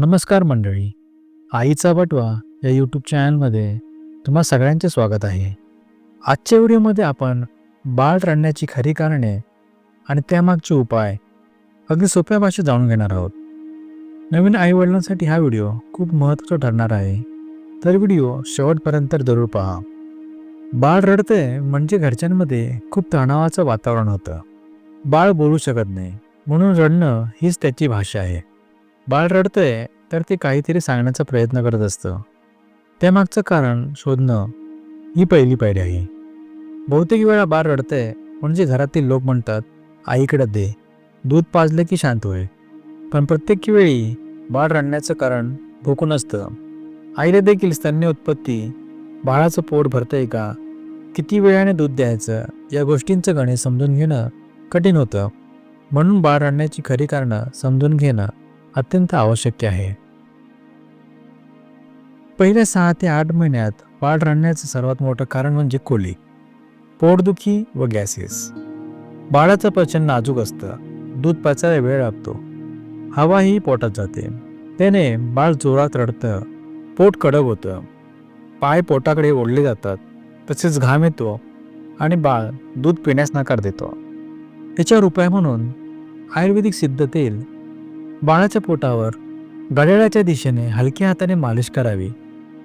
नमस्कार मंडळी. आईचा बटवा या यूट्यूब चॅनलमध्ये तुम्हा सगळ्यांचे स्वागत आहे. आजच्या व्हिडिओमध्ये आपण बाळ रडण्याची खरी कारणे आणि त्यामागचे उपाय अगदी सोप्या भाषेत जाणून घेणार आहोत. नवीन आईवडिलांसाठी हा व्हिडिओ खूप महत्त्वाचा ठरणार आहे. तर व्हिडिओ शेवटपर्यंत जरूर पहा. बाळ रडते म्हणजे घरच्यांमध्ये खूप तणावाचं वातावरण होतं. बाळ बोलू शकत नाही. म्हणून रडणं हीच त्याची भाषा आहे. बाळ रडतंय तर ते काहीतरी सांगण्याचा प्रयत्न करत असतं. त्यामागचं कारण शोधणं ही पहिली पायरी आहे. बहुतेक वेळा बाळ रडतंय म्हणजे घरातील लोक म्हणतात आईकडे दे. दूध पाजलं की शांत होईल पण प्रत्येक वेळी बाळ रडण्याचं कारण भोकून असतं. आईला देखील स्तन्य उत्पत्ती बाळाचं पोट भरतंय का? किती वेळाने दूध द्यायचं? या गोष्टींचं गणित समजून घेणं कठीण होतं. म्हणून बाळ रडण्याची खरी कारणं समजून घेणं अत्यंत आवश्यक आहे. पहिल्या सहा ते आठ महिन्यात बाळ रडण्याचं सर्वात मोठं कारण म्हणजे कोली पोटदुखी व गॅसेस. बाळाचं पचन नाजूक असतं दूध पचायला वेळ लागतो हवाही पोटात जाते. त्याने बाळ जोरात रडतं पोट कडक होतं पाय पोटाकडे ओढले जातात तसेच घाम येतो आणि बाळ दूध पिण्यास नकार देतो. त्याच्यावर उपाय म्हणून आयुर्वेदिक सिद्ध तेल बाळाच्या पोटावर घड्याळाच्या दिशेने हलक्या हाताने मालिश करावी.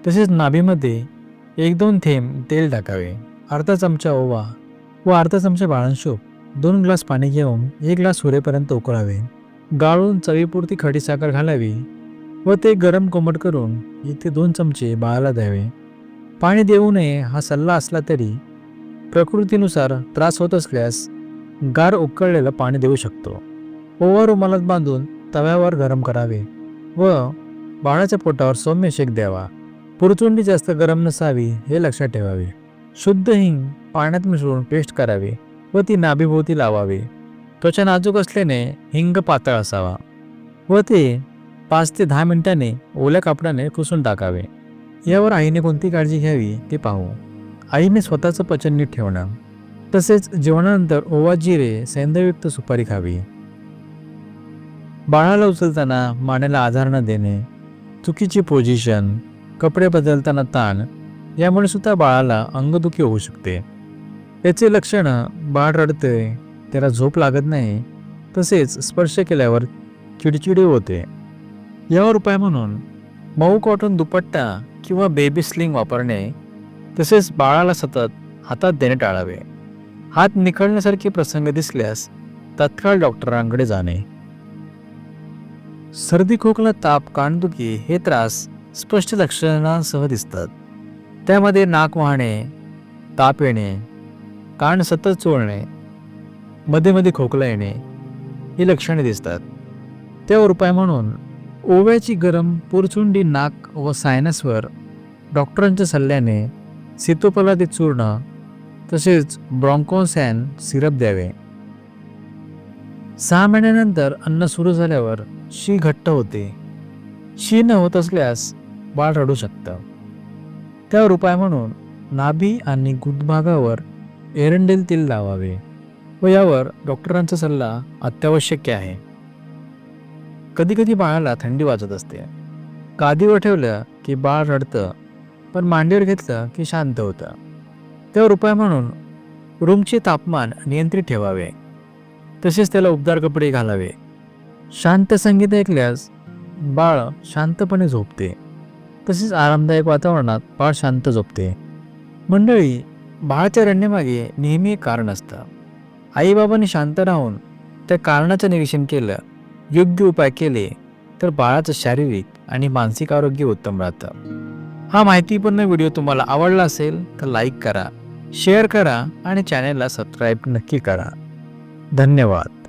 तसेच नाभीमध्ये एक दोन थेंब तेल टाकावे. अर्धा चमचा ओवा व अर्धा चमचा बाळांशोप दोन ग्लास पाणी घेऊन एक ग्लास सुरेपर्यंत उकळावे. गाळून चवीपुरती खडीसाखर घालावी व ते गरम कोमट करून इथे दोन चमचे बाळाला द्यावे. पाणी देऊ नये हा सल्ला असला तरी प्रकृतीनुसार त्रास होत असल्यास गार उकळलेलं पाणी देऊ शकतो. ओवा रुमालात बांधून तव्यावर गरम करावे व बाळाच्या पोटावर सौम्य शेक द्यावा. पुरचुंडी जास्त गरम नसावी हे लक्षात ठेवावे. शुद्ध हिंग पाण्यात मिसळून पेस्ट करावी व ती नाभीभोवती लावावी. त्वचा नाजूक असल्याने हिंग पातळ असावा व ते पाच ते दहा मिनिटांनी ओल्या कापडाने पुसून टाकावे. यावर आईने कोणती काळजी घ्यावी ते पाहू. आईने स्वतःचं पचन नीट ठेवणं. तसेच जेवणानंतर ओवा जिरे सेंद्रयुक्त सुपारी खावी. बाळाला उचलताना मानेला आधार न देणे चुकीची पोझिशन कपडे बदलताना ताण यामुळे सुद्धा बाळाला अंगदुखी होऊ शकते. याचे लक्षणं बाळ रडते त्याला झोप लागत नाही तसेच स्पर्श केल्यावर चिडचिडी होते. यावर उपाय म्हणून मऊ कॉटन दुपट्टा किंवा बेबी स्लिंग वापरणे तसेच बाळाला सतत हातात देणे टाळावे. हात निखळण्यासारखे प्रसंग दिसल्यास तत्काळ डॉक्टरांकडे जाणे. सर्दी खोकला ताप कानदुखी हे त्रास स्पष्ट लक्षणांसह दिसतात. त्यामध्ये नाक वाहणे ताप येणे कान सतत चोळणे मध्ये मध्ये खोकला येणे ही लक्षणे दिसतात. त्यावर उपाय म्हणून ओव्याची गरम पुरचुंडी नाक व सायनसवर डॉक्टरांच्या सल्ल्याने सीतोपलादी चूर्ण तसेच ब्रॉन्कोसॅन सिरप द्यावे. सहा महिन्यानंतर अन्न सुरू झाल्यावर शी घट्ट होते. शी न होत असल्यास बाळ रडू शकतं. त्यावर उपाय म्हणून नाभी आणि गुदभागावर एरंडेल तेल लावावे व यावर डॉक्टरांचा सल्ला अत्यावश्यक आहे. कधीकधी बाळाला थंडी वाजत असते. गादीवर ठेवलं की बाळ रडतं पण मांडीवर घेतलं की शांत होतं. त्यावर उपाय म्हणून रूमचे तापमान नियंत्रित ठेवावे. तसेच त्याला उबदार कपडे घालावे. शांत संगीत ऐकल्यास बाळ शांतपणे झोपते. तसेच आरामदायक वातावरणात बाळ शांत झोपते. मंडळी बाळाच्या रडण्यामागे नेहमी एक कारण असतं. आईबाबांनी शांत राहून त्या कारणाचं निरीक्षण केलं योग्य उपाय केले तर बाळाचं शारीरिक आणि मानसिक आरोग्य उत्तम राहतं. हा माहितीपूर्ण व्हिडिओ तुम्हाला आवडला असेल तर लाईक करा शेअर करा आणि चॅनेलला सबस्क्राईब नक्की करा. धन्यवाद.